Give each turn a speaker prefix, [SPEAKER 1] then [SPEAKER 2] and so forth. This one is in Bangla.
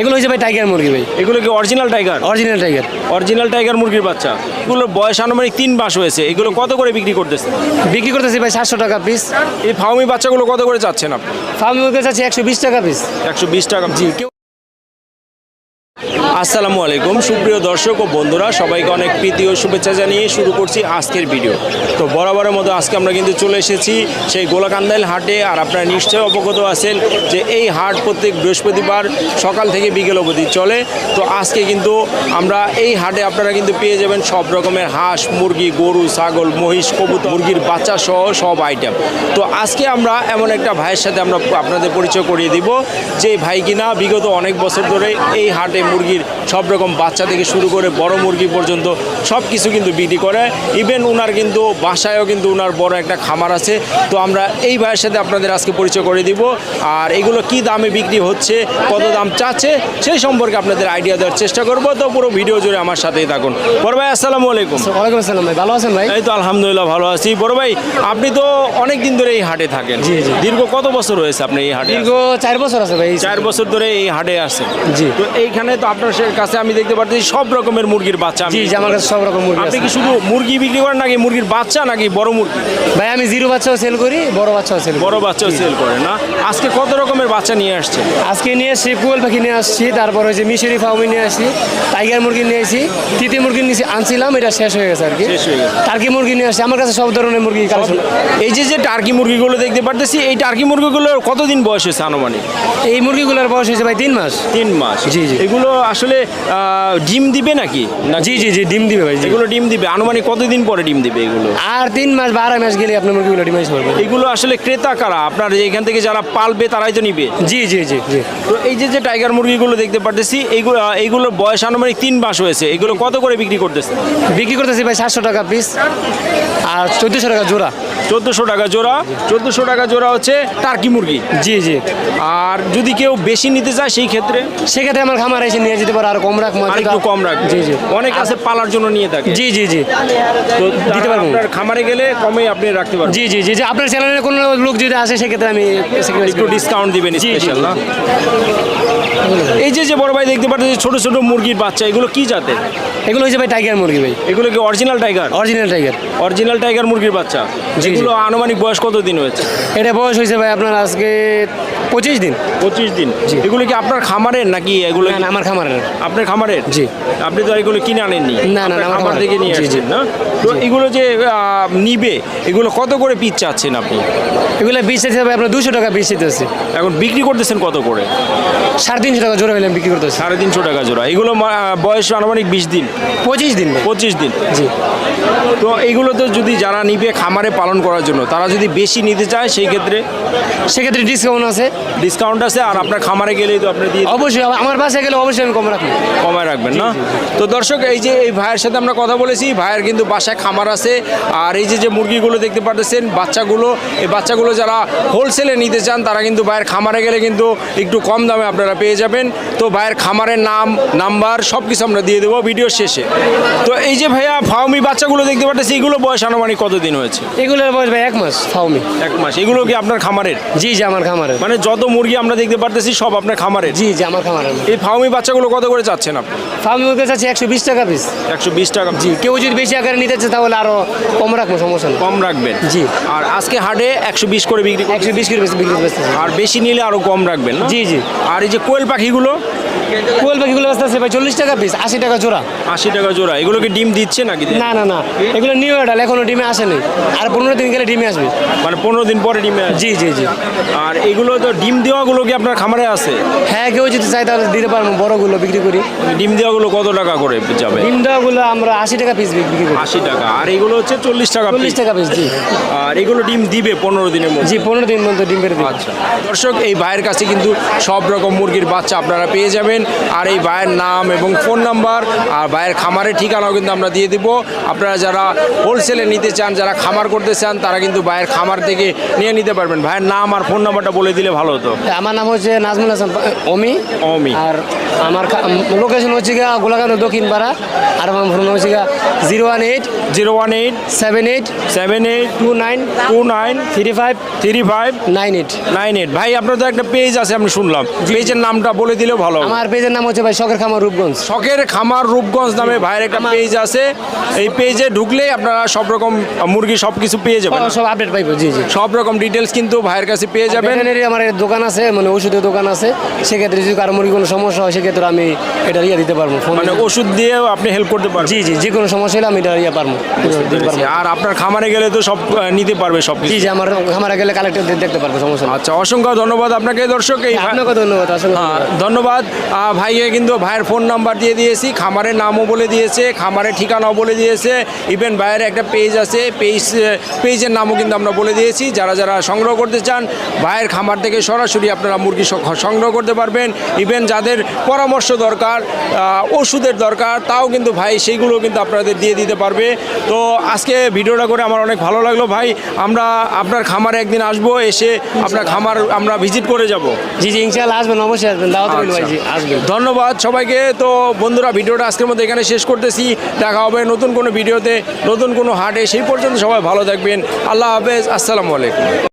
[SPEAKER 1] এগুলো হয়েছে ভাই টাইগার মুরগি ভাই।
[SPEAKER 2] এগুলো কি original tiger
[SPEAKER 1] original tiger
[SPEAKER 2] original tiger মুরগির বাচ্চা। এগুলো বয়স আনুমানিক তিন মাস হয়েছে। এগুলো কত করে বিক্রি করতেছে
[SPEAKER 1] বিক্রি করতেছি ভাই সাতশো টাকা পিস
[SPEAKER 2] এই ফাউমি বাচ্চাগুলো কত করে চাচ্ছেন আপনি?
[SPEAKER 1] ফাউমি মুরগি চাচ্ছি একশো বিশ টাকা পিস
[SPEAKER 2] একশো বিশ টাকা। জি কেউ আসসালামু আলাইকুম। সুপ্রিয় দর্শক ও বন্ধুরা, সবাইকে অনেক প্রীতি ও শুভেচ্ছা জানিয়ে শুরু করছি আজকের ভিডিও। তো বরাবরের মতো আজকে আমরা কিন্তু চলে এসেছি সেই গোলাকান্দাইল হাটে, আর আপনারা নিশ্চয়ই অবগত আছেন যে এই হাট প্রত্যেক বৃহস্পতিবার সকাল থেকে বিকেল অবধি চলে। তো আজকে কিন্তু আমরা এই হাটে আপনারা কিন্তু পেয়ে যাবেন সব রকমের হাঁস, মুরগি, গরু, ছাগল, মহিষ, কবুতর, মুরগির বাচ্চা সহ সব আইটেম তো আজকে আমরা এমন একটা ভাইয়ের সাথে আমরা আপনাদের পরিচয় করিয়ে দিব, যে ভাই কিনা বিগত অনেক বছর ধরে এই হাটে মুরগির you. সব রকম বাচ্চা থেকে শুরু করে বড় মুরগি পর্যন্ত সব কিছু কিন্তু বিক্রি করে। ইভেন উনার কিন্তু বাসায়ও কিন্তু উনার বড় একটা খামার আছে। তো আমরা এই ভাইয়ের সাথে আপনাদের আজকে পরিচয় করে দিব। আর এগুলো কি দামে বিক্রি হচ্ছে কত দাম চাচ্ছে সেই সম্পর্কে আপনাদের আইডিয়া দেওয়ার চেষ্টা করব। তো পুরো ভিডিও জুড়ে আমার সাথেই থাকুন। বড় ভাই আসসালামু আলাইকুম।
[SPEAKER 1] ওয়ালাইকুম আসসালাম ভাই ভালো আছেন ভাই?
[SPEAKER 2] এই তো আলহামদুলিল্লাহ ভালো আছি। বড় ভাই আপনি তো অনেক দিন ধরে এই হাটে থাকেন।
[SPEAKER 1] জি, জি।
[SPEAKER 2] দীর্ঘ কত বছর হয়েছে আপনি এই হাটে
[SPEAKER 1] দীর্ঘ চার বছর আছে ভাই।
[SPEAKER 2] চার বছর ধরে এই হাটে আসেন
[SPEAKER 1] জি।
[SPEAKER 2] তো এইখানে তো আপনার কাছে আমি দেখতে পাচ্ছি সব রকমের মুরগির বাচ্চা
[SPEAKER 1] জি আমার কাছে সব রকম মুরগি
[SPEAKER 2] আপনি কি শুধু মুরগি বিক্রি করেন নাকি মুরগির বাচ্চা নাকি বড় মুরগি?
[SPEAKER 1] ভাই আমি জিরো বাচ্চাও সেল করি বড় বাচ্চাও সেল
[SPEAKER 2] বড় বাচ্চাও সেল করে না? আজকে কত রকমের বাচ্চা নিয়ে আসছে?
[SPEAKER 1] আজকে নিয়ে এসছি কুয়েল পাখি নিয়ে আসছি তারপর হচ্ছে মিশরি ফাউমি নিয়ে আসছি টাইগার মুরগি নিয়ে আসছি তিতি মুরগি নিয়ে আনছিলাম এটা শেষ হয়ে গেছে আর কি।
[SPEAKER 2] শেষ হয়ে গেছে।
[SPEAKER 1] টার্কি মুরগি নিয়ে আসছি আমার কাছে সব ধরনের মুরগি কালেকশন।
[SPEAKER 2] এই যে যে টার্কি মুরগিগুলো দেখতে পারতেছি এই টার্কি মুরগিগুলোর কতদিন বয়স হয়েছে আনুমানিক?
[SPEAKER 1] এই মুরগিগুলোর বয়স হয়েছে ভাই তিন মাস।
[SPEAKER 2] তিন মাস।
[SPEAKER 1] জি, জি।
[SPEAKER 2] এগুলো আসলে ডিম দিবে নাকি? না
[SPEAKER 1] জি জি জি ডিম দিবে ভাই
[SPEAKER 2] এগুলো ডিম দিবে। আনুমানিক কতদিন পরে ডিম দিবে এগুলো?
[SPEAKER 1] আর তিন মাস বা আড়াই মাস গেলে আপনার মুরগিগুলো ডিমাইজ করবে
[SPEAKER 2] এগুলো আসলে ক্রেতা কারা? আপনার এখান থেকে যারা পালবে তারাই তো নিবে?
[SPEAKER 1] জি জি জি জি।
[SPEAKER 2] তো এই যে যে টাইগার মুরগিগুলো দেখতে পারতেছি এইগুলো এইগুলোর বয়স আনুমানিক তিন মাস হয়েছে। এগুলো কত করে বিক্রি করতেছে
[SPEAKER 1] বিক্রি করতেছি ভাই সাতশো টাকা পিস আর চোদ্দোশো টাকা জোড়া।
[SPEAKER 2] চোদ্দোশো টাকা জোড়া চোদ্দোশো টাকা জোড়া হচ্ছে টার্কি মুরগি।
[SPEAKER 1] জি জি।
[SPEAKER 2] আর যদি কেউ বেশি নিতে চায় সেই ক্ষেত্রে
[SPEAKER 1] সেক্ষেত্রে আমার খামার এসে নিয়ে যেতে পারে আর কম রাখ
[SPEAKER 2] আর একটু কম রাখবে
[SPEAKER 1] জি জি।
[SPEAKER 2] অনেক আছে পালার জন্য নিয়ে থাকে।
[SPEAKER 1] জি জি জি।
[SPEAKER 2] তো
[SPEAKER 1] দিতে পারব।
[SPEAKER 2] আপনার খামারে গেলে কমে আপনি রাখতে পারবেন।
[SPEAKER 1] জি জি জি জি। আপনার চ্যানেলে কোনো লোক যদি আসে সেক্ষেত্রে আমি
[SPEAKER 2] একটু ডিসকাউন্ট দিবেন স্পেশাল না? এই যে যে বড় ভাই দেখতে পাচ্ছেন ছোট ছোট মুরগির বাচ্চা এগুলো কি জাতের?
[SPEAKER 1] এগুলো হচ্ছে ভাই টাইগার মুরগি ভাই।
[SPEAKER 2] এগুলো কি original tiger
[SPEAKER 1] original tiger
[SPEAKER 2] original tiger মুরগির বাচ্চা।
[SPEAKER 1] জি।
[SPEAKER 2] এগুলো আনুমানিক বয়স কত দিন হয়েছে?
[SPEAKER 1] এটা বয়স হয়েছে ভাই আপনার আজকে পঁচিশ দিন।
[SPEAKER 2] পঁচিশ দিন। এগুলো কি আপনার খামারের নাকি এগুলো
[SPEAKER 1] আমার খামারের।
[SPEAKER 2] আপনার খামারের?
[SPEAKER 1] জি।
[SPEAKER 2] আপনি তো এগুলো কিনে আনেননি।
[SPEAKER 1] না, না,
[SPEAKER 2] খামার থেকে নিয়ে। আসছেন না? তো এগুলো যে নিবে এগুলো কত করে পিস চাচ্ছেন আপনি?
[SPEAKER 1] এগুলো বিশ চাইছে ভাই আপনার দুশো টাকা বিশ চাইতেছে
[SPEAKER 2] এখন বিক্রি করতেছেন কত করে?
[SPEAKER 1] সাড়ে তিনশো টাকা জোড়া হইলাম বিক্রি করতেছে
[SPEAKER 2] সাড়ে তিনশো টাকা জোড়া। এগুলো বয়স আনুমানিক বিশ দিন।
[SPEAKER 1] পঁচিশ দিন
[SPEAKER 2] পঁচিশ দিন।
[SPEAKER 1] জি।
[SPEAKER 2] তো এগুলো তো যদি যারা নিবে খামারে পালন করার জন্য। তারা যদি বেশি নিতে চায় সেই ক্ষেত্রে
[SPEAKER 1] সেক্ষেত্রে ডিসকাউন্ট আছে?
[SPEAKER 2] ডিসকাউন্ট আছে আর আপনার খামারে গেলেই তো আপনি দিয়ে
[SPEAKER 1] অবশ্যই আমার- বাসায় গেলে অবশ্যই আমি কম রাখি
[SPEAKER 2] কমায় রাখবেন না? তো দর্শক এই যে এই ভাইয়ের সাথে আমরা কথা বলেছি ভাইয়ের কিন্তু বাসায় খামার আছে আর এই যে যে মুরগিগুলো দেখতে পাচ্ছেন বাচ্চাগুলো এই বাচ্চাগুলো যারা হোলসেলে নিতে চান তারা কিন্তু ভাইয়ের খামারে গেলে কিন্তু একটু কম দামে আপনারা পেয়ে যাবেন। তো ভাইয়ের খামারের নাম নাম্বার সব কিছু আমরা দিয়ে দেবো ভিডিওর শেষে। তো এই যে ভাইয়া ফাউমি বাচ্চাগুলো দেখতে পাচ্ছি এগুলো বয়স আনুমানিক কতদিন হয়েছে?
[SPEAKER 1] এগুলোর বয়স ভাই এক মাস ফাউমি
[SPEAKER 2] এক মাস। এগুলো কি আপনার খামারের?
[SPEAKER 1] জি জি আমার খামারের।
[SPEAKER 2] মানে যত মুরগি আমরা দেখতে পারতেছি সব আপনার খামারের?
[SPEAKER 1] জি জি আমার খামারের
[SPEAKER 2] এই ফাউমি বাচ্চাগুলো কত করে চাচ্ছেন আপনি?
[SPEAKER 1] ফার্মি মুরগি চাচ্ছি একশো বিশ টাকা পিস
[SPEAKER 2] একশো বিশ টাকা।
[SPEAKER 1] জি কেউ যদি বেশি আকারে নিতে চায় তাহলে আরও কম রাখব সমস্যা নেই।
[SPEAKER 2] কম রাখবেন?
[SPEAKER 1] জি।
[SPEAKER 2] আর আজকে হাটে একশো বিশ করে বিক্রি
[SPEAKER 1] একশো বিশ করে বিক্রি করতে
[SPEAKER 2] আর বেশি নিলে আরও কম রাখবেন
[SPEAKER 1] জি জি।
[SPEAKER 2] আর এই যে কোয়েল পাখিগুলো
[SPEAKER 1] কোয়েল পাখিগুলো আসতে আছে ভাই চল্লিশ টাকা পিস আশি টাকা জোড়া।
[SPEAKER 2] আশি টাকা জোড়া এগুলোকে ডিম দিচ্ছে নাকি
[SPEAKER 1] না না না এগুলো নিউ এডাল এখনও ডিমে আসেনি। আর পনেরো দিন গেলে ডিমে আসবে।
[SPEAKER 2] মানে পনেরো দিন পরে ডিমে
[SPEAKER 1] জি জি জি।
[SPEAKER 2] আর এগুলো তো ডিম দেওয়াগুলো কি আপনার খামারে আছে?
[SPEAKER 1] হ্যাঁ কেউ যদি চাই তাহলে দিতে পারব বড়গুলো বিক্রি করি।
[SPEAKER 2] ডিম দেওয়াগুলো কত টাকা করে যাবে?
[SPEAKER 1] ডিম দেওয়াগুলো আমরা আশি টাকা পিস বিক্রি করি।
[SPEAKER 2] আশি টাকা আর এগুলো হচ্ছে চল্লিশ টাকা
[SPEAKER 1] চল্লিশ টাকা পিস জি।
[SPEAKER 2] আর এগুলো ডিম দিবে পনেরো দিনের মধ্যে?
[SPEAKER 1] জি পনেরো দিন পর্যন্ত ডিম বেড়ে
[SPEAKER 2] আচ্ছা। দর্শক এই ভাইয়ের কাছে কিন্তু সব রকম মুরগির বাচ্চা আপনারা পেয়ে যাবেন। আর এই ভাইয়ের নাম এবং ফোন নাম্বার আর ভাইয়ের খামারের ঠিকানাও কিন্তু আমরা দিয়ে দিব। আপনারা যারা হোলসেলে নিতে চান যারা খামার করতে চান তারা কিন্তু ভাইয়ের খামার থেকে নিয়ে নিতে পারবেন। ভাইয়ের নাম আর ফোন নাম্বারটা বলে দিলে ভালো হতো।
[SPEAKER 1] আমার নাম হচ্ছে নাজমুল হাসান অমি।
[SPEAKER 2] অমি।
[SPEAKER 1] আর আমার লোকেশন হচ্ছে গিয়া গোলাকান্দ দক্ষিণ পাড়া আর আমার ফোন হচ্ছে গিয়া zero one eight
[SPEAKER 2] zero one eight
[SPEAKER 1] seven eight
[SPEAKER 2] seven eight
[SPEAKER 1] two nine
[SPEAKER 2] two nine
[SPEAKER 1] three five
[SPEAKER 2] three five
[SPEAKER 1] nine eight
[SPEAKER 2] nine eight. ভাই আপনার তো একটা পেজ আছে আমি শুনলাম। পেজের নামটা বলে দিলেও ভালো
[SPEAKER 1] আমার পেজের নাম হচ্ছে ভাই শখের খামার রূপগঞ্জ।
[SPEAKER 2] শখের খামার রূপগঞ্জ নামে ভাইয়ের একটা পেজ আছে। এই পেজে ঢুকলে আপনারা সব রকম মুরগি সব কিছু পেয়ে যাবেন।
[SPEAKER 1] সব আপডেট পাইবো জি জি।
[SPEAKER 2] সব রকম ডিটেলস কিন্তু ভাইয়ের কাছে পেয়ে যাবেন।
[SPEAKER 1] আমার দোকান আছে মানে ওষুধের দোকান আছে। সেক্ষেত্রে যদি কারও মুরগি কোনো সমস্যা হয় সেক্ষেত্রে আমি এটা ইয়ে দিতে পারব ফোন
[SPEAKER 2] মানে ওষুধ দিয়েও আপনি হেল্প করতে পারবেন।
[SPEAKER 1] জি জি যে কোনো সমস্যা আমি এটা ইয়ে পারব
[SPEAKER 2] আর আপনার খামারে গেলে তো সব নিতে পারবে সব
[SPEAKER 1] জি জি আমার খামারে গেলে কালেক্টর দেখতে পারব সমস্যা
[SPEAKER 2] আচ্ছা অসংখ্য ধন্যবাদ আপনাকে দর্শক। এই ভাই-
[SPEAKER 1] আপনাকে ধন্যবাদ
[SPEAKER 2] হ্যাঁ, ধন্যবাদ। আহ, ভাইকে কিন্তু ভাইয়ের ফোন নাম্বার দিয়ে দিয়েছি খামারের নামও বলে দিয়েছে খামারের ঠিকানাও বলে দিয়েছে। ইভেন ভাইয়ের একটা পেজ আছে পেজ পেজের নামও কিন্তু আমরা বলে দিয়েছি। যারা যারা সংগ্রহ করতে চান ভাইয়ের খামার থেকে সরাসরি আপনারা মুরগি সংগ্রহ করতে পারবেন। ইভেন যাদের পরামর্শ দরকার ওষুধের দরকার তাও কিন্তু ভাই সেইগুলো কিন্তু আপনাদের দিয়ে দিতে পারবে। তো আজকে ভিডিওটা করে আমার অনেক ভালো লাগল। ভাই আমরা আপনার খামারে একদিন আসব এসে আপনার খামার আমরা ভিজিট করে যাব।
[SPEAKER 1] জি জি ইনশাআল্লাহ আসবেন অবশ্যই আসবেন। দাওয়াত ভাই আসবেন।
[SPEAKER 2] ধন্যবাদ সবাইকে। তো বন্ধুরা ভিডিওটা আজকের মধ্যে এখানে শেষ করতেছি। দেখা হবে নতুন কোনো ভিডিওতে নতুন কোনো হাটে সেই পর্যন্ত সবাই ভালো থাকবেন। আল্লাহ হাফেজ আসসালামু আলাইকুম।